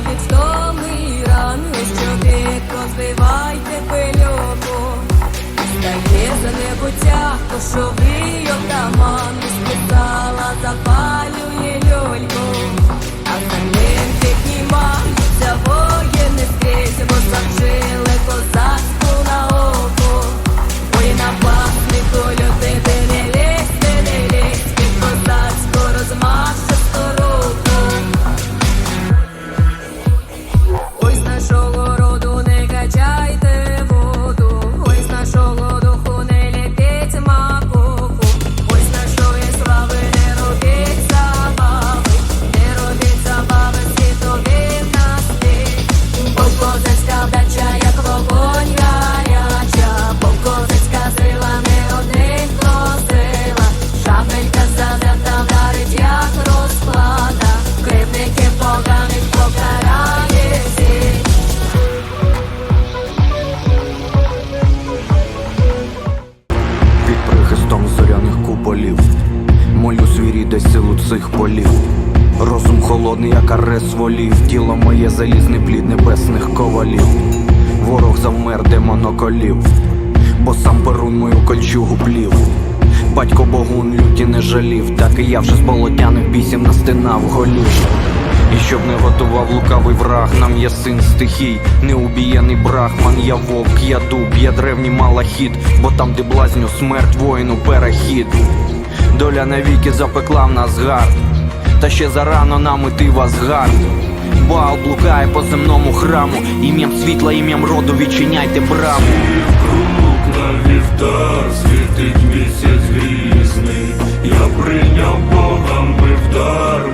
від стоми рани, що щодик розбивайте пильово, стає за небуття, кошовий отаман. Молюсь вірі десь силу цих полів. Розум холодний, як арес волів, тіло моє залізний плід небесних ковалів. Ворог завмер, де моноколів, бо сам перун мою кольчугу плів. Батько богун люті не жалів, так і я вже з болотяних бісів настинав голів. І щоб не готував лукавий враг, нам є син стихій, неубієний брахман, я вовк, я дуб, я древній малахіт, бо там, де блазню смерть, воїну перехід доля навіки запекла в нас гард, та ще зарано нам іти в азгард Бал блукає по земному храму, ім'ям світла, ім'ям роду відчиняйте браму. Круг на вівтар світить місяць грізний, я прийняв Бога ми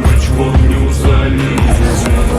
меч вогню залізний.